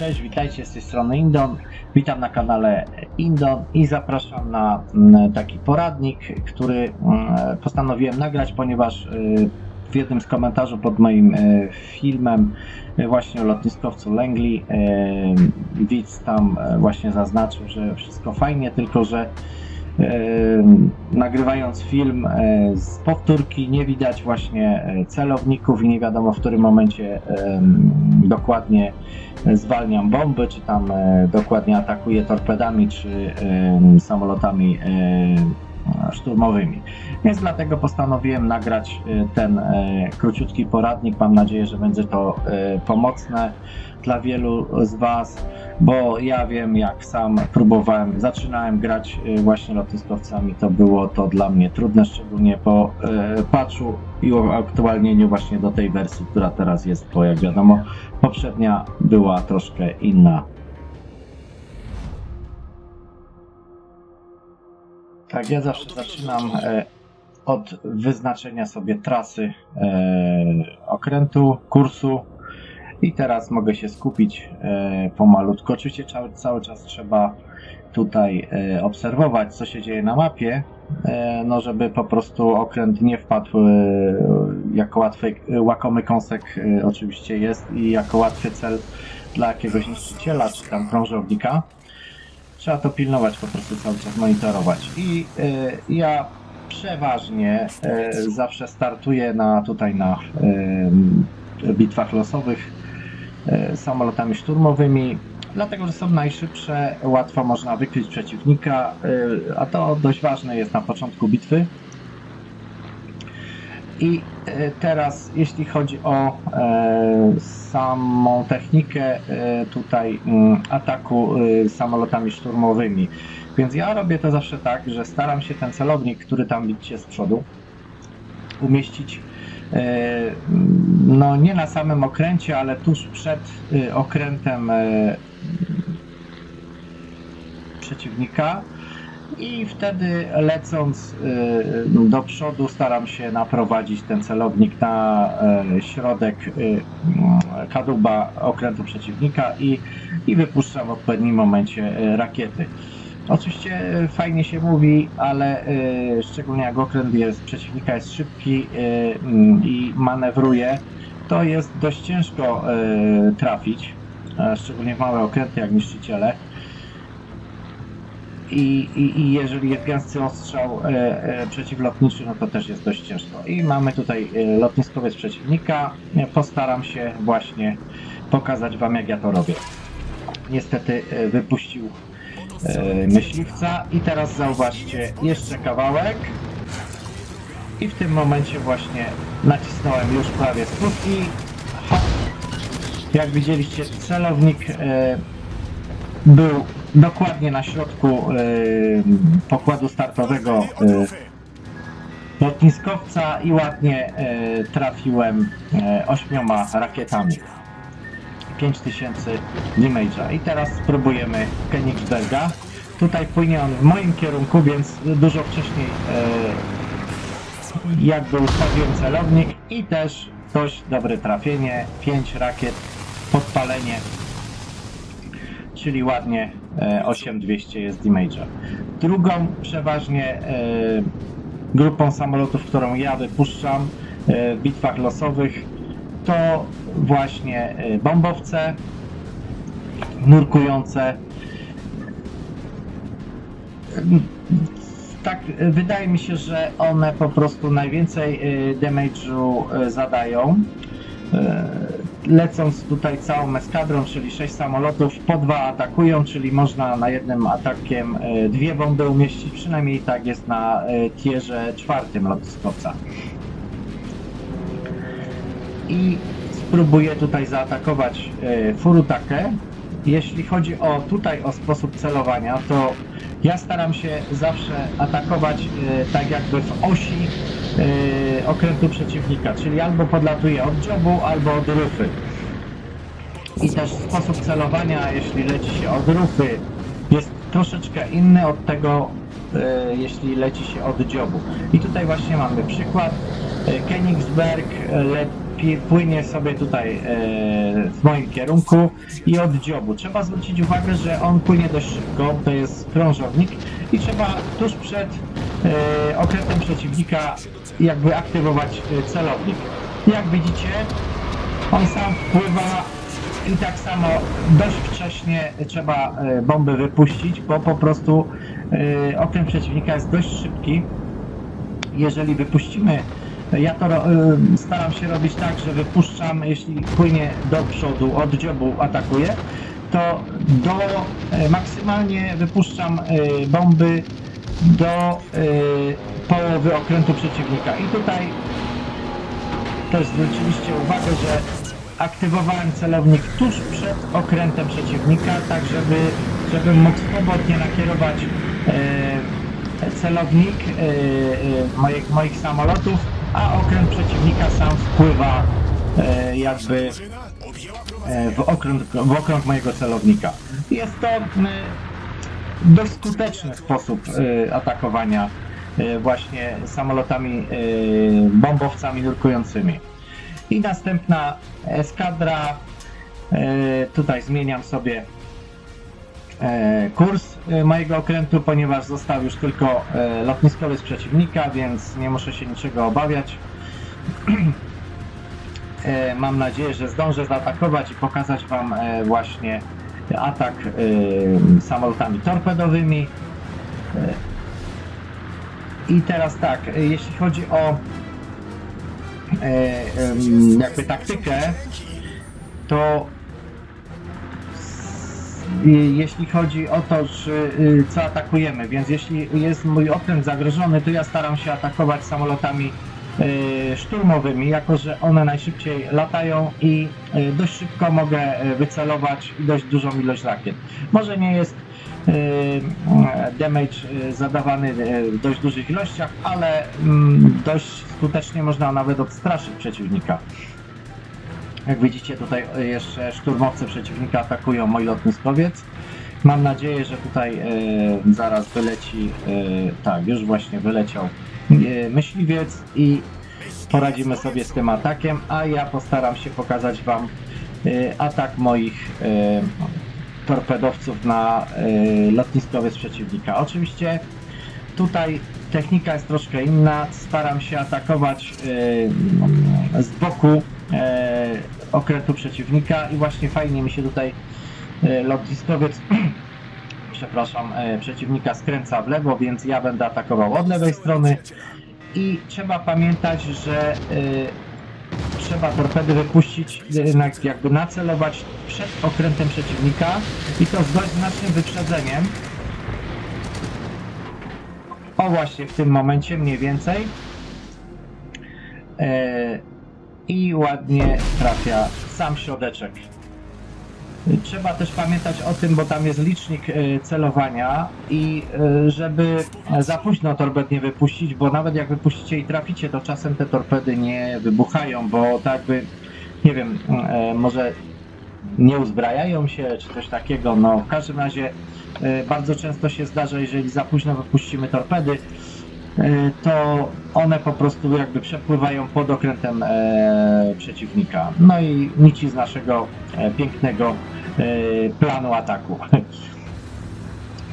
Cześć, witajcie z tej strony Indon. Witam na kanale Indon i zapraszam na mm, taki poradnik, który mm, postanowiłem nagrać, ponieważ y, w jednym z komentarzy pod moim y, filmem y, właśnie o lotniskowcu y, widz tam właśnie zaznaczył, że wszystko fajnie, tylko że nagrywając film e, z powtórki nie widać właśnie e, celowników i nie wiadomo w którym momencie dokładnie zwalniam bomby, czy tam e, dokładnie atakuję torpedami, czy samolotami szturmowymi. Więc dlatego postanowiłem nagrać e, ten e, króciutki poradnik. Mam nadzieję, że będzie to e, pomocne dla wielu z Was, bo ja wiem, jak sam próbowałem, zaczynałem grać właśnie lotniskowcami, to było to dla mnie trudne, szczególnie po patchu i aktualnieniu właśnie do tej wersji, która teraz jest, bo jak wiadomo, poprzednia była troszkę inna. Tak, ja zawsze zaczynam e, od wyznaczenia sobie trasy e, okrętu, kursu i teraz mogę się skupić e, pomalutko. Oczywiście cały, cały czas trzeba tutaj e, obserwować, co się dzieje na mapie, e, no żeby po prostu okręt nie wpadł e, jako łatwy, łakomy kąsek e, oczywiście jest i jako łatwy cel dla jakiegoś niszczyciela czy tam krążownika. Trzeba to pilnować, po prostu cały czas monitorować. I e, ja przeważnie e, zawsze startuję na tutaj na e, bitwach losowych e, samolotami szturmowymi, dlatego że są najszybsze, łatwo można wykryć przeciwnika, e, a to dość ważne jest na początku bitwy. I e, teraz, jeśli chodzi o e, samą technikę e, tutaj mm, ataku samolotami szturmowymi, więc ja robię to zawsze tak, że staram się ten celownik, który tam widzicie z przodu, umieścić no nie na samym okręcie, ale tuż przed okrętem przeciwnika i wtedy lecąc y, do przodu staram się naprowadzić ten celownik na y, środek y, y, kadłuba okrętu przeciwnika i, i wypuszczam w odpowiednim momencie y, rakiety. Oczywiście fajnie się mówi, ale y, szczególnie jak okręt jest, przeciwnika jest szybki mm, i manewruje, to jest dość ciężko trafić, e, szczególnie w małe okręty jak niszczyciele i, i, i jeżeli jest gęsty ostrzał e, e, przeciwlotniczy, no to też jest dość ciężko. I mamy tutaj e, lotniskowiec przeciwnika. Postaram się właśnie pokazać Wam, jak ja to robię. Niestety wypuścił myśliwca i teraz zauważcie jeszcze kawałek i w tym momencie właśnie nacisnąłem już prawie spust i jak widzieliście celownik był dokładnie na środku e, pokładu startowego e, lotniskowca i ładnie e, trafiłem e, ośmioma rakietami. 5000 damage'a. I teraz spróbujemy Königsberga. Tutaj płynie on w moim kierunku, więc dużo wcześniej e, jakby ustawiłem celownik i też dość dobre trafienie. 5 rakiet, podpalenie czyli ładnie 8200 jest damage'a. Drugą przeważnie e, grupą samolotów, którą ja wypuszczam e, w bitwach losowych to właśnie e, bombowce nurkujące. Tak, e, wydaje mi się, że one po prostu najwięcej e, damage'u e, zadają. Lecąc tutaj całą eskadrą, czyli 6 samolotów, po dwa atakują, czyli można na jednym atakiem e, dwie bomby umieścić, przynajmniej tak jest na e, tierze czwartym lotniskowca. I spróbuję tutaj zaatakować e, Furutakę. Jeśli chodzi o tutaj o sposób celowania, to ja staram się zawsze atakować e, tak jakby w osi e, okrętu przeciwnika, czyli albo podlatuję od jobu, albo od rufy. I też sposób celowania, jeśli leci się od rufy, jest troszeczkę inny od tego, e, jeśli leci się od jobu. I tutaj właśnie mamy przykład. Königsberg le, płynie sobie tutaj w moim kierunku i od dziobu. Trzeba zwrócić uwagę, że on płynie dość szybko, to jest krążownik i trzeba tuż przed e, okrętem przeciwnika jakby aktywować e, celownik. Jak widzicie, on sam wpływa i tak samo dość wcześnie trzeba e, bomby wypuścić, bo po prostu e, okręt przeciwnika jest dość szybki. Jeżeli wypuścimy, ja to y, staram się robić tak, że wypuszczam, jeśli płynie do przodu, od dziobu atakuje, to do e, maksymalnie wypuszczam e, bomby do e, połowy okrętu przeciwnika. I tutaj też zwróciliście uwagę, że aktywowałem celownik tuż przed okrętem przeciwnika, tak żeby, żeby mógł swobodnie nakierować e, celownik e, e, moich, moich samolotów, a okręt przeciwnika sam wpływa e, jakby e, w okręt, w mojego celownika. Jest to e, dość skuteczny sposób e, atakowania e, właśnie samolotami, e, bombowcami nurkującymi. I następna eskadra. E, Tutaj zmieniam sobie kurs e, mojego okrętu, ponieważ został już tylko e, lotniskowiec przeciwnika, więc nie muszę się niczego obawiać. E, Mam nadzieję, że zdążę zaatakować i pokazać Wam e, właśnie atak e, samolotami torpedowymi. E, I teraz tak, e, jeśli chodzi o e, jakby taktykę, to jeśli chodzi o to, czy, y, co atakujemy, więc jeśli jest mój okręt zagrożony, to ja staram się atakować samolotami y, szturmowymi, jako że one najszybciej latają i y, dość szybko mogę y, wycelować dość dużą ilość rakiet. Może nie jest y, y, damage y, zadawany y, w dość dużych ilościach, ale mm, dość skutecznie można nawet odstraszyć przeciwnika. Jak widzicie tutaj y, jeszcze szturmowcy przeciwnika atakują mój lotniskowiec. Mam nadzieję, że tutaj y, zaraz wyleci, y, tak, już właśnie wyleciał myśliwiec i poradzimy sobie z tym atakiem, a ja postaram się pokazać Wam atak moich torpedowców na lotniskowiec przeciwnika. Oczywiście tutaj technika jest troszkę inna. Staram się atakować z boku okrętu przeciwnika i właśnie fajnie mi się tutaj y, lotniskowiec przepraszam, y, przeciwnika skręca w lewo, więc ja będę atakował od lewej strony i trzeba pamiętać, że trzeba torpedy wypuścić, jakby nacelować przed okrętem przeciwnika i to z dość znacznym wyprzedzeniem. O właśnie w tym momencie mniej więcej. E, I ładnie trafia sam środeczek. Trzeba też pamiętać o tym, bo tam jest licznik e, celowania i e, żeby za późno torped nie wypuścić, bo nawet jak wypuścicie i traficie, to czasem te torpedy nie wybuchają, bo tak by, nie wiem, e, może nie uzbrajają się, czy coś takiego. No, w każdym razie e, bardzo często się zdarza, jeżeli za późno wypuścimy torpedy, e, to one po prostu jakby przepływają pod okrętem e, przeciwnika. No i nici z naszego e, pięknego e, planu ataku.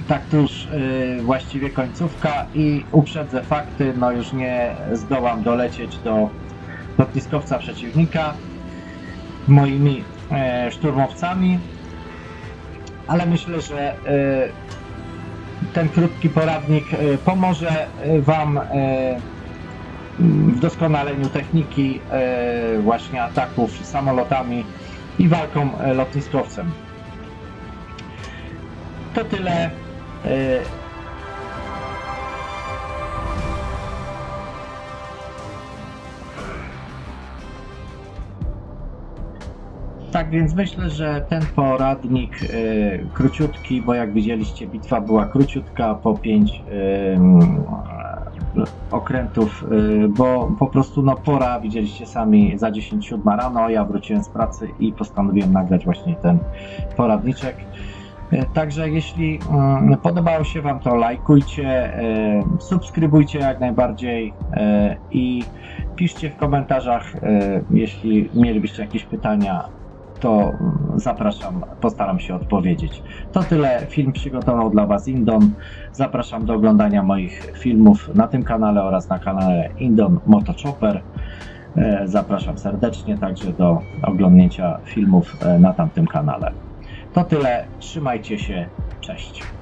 Tak to już e, właściwie końcówka i uprzedzę fakty, no już nie zdołam dolecieć do lotniskowca przeciwnika moimi e, szturmowcami, ale myślę, że e, ten krótki poradnik e, pomoże e, Wam e, w doskonaleniu techniki właśnie ataków samolotami i walką lotniskowcem. To tyle. Tak więc myślę, że ten poradnik e, króciutki, bo jak widzieliście bitwa była króciutka po 5 okrętów, e, bo po prostu no pora, widzieliście sami za 10 siódma rano, ja wróciłem z pracy i postanowiłem nagrać właśnie ten poradniczek. E, Także jeśli podobało się Wam to, lajkujcie, e, subskrybujcie jak najbardziej e, i piszcie w komentarzach, jeśli mielibyście jakieś pytania, to zapraszam, postaram się odpowiedzieć. To tyle, film przygotował dla Was Indon. Zapraszam do oglądania moich filmów na tym kanale oraz na kanale Indon Motochopper. E, Zapraszam serdecznie także do oglądnięcia filmów e, na tamtym kanale. To tyle, trzymajcie się, cześć.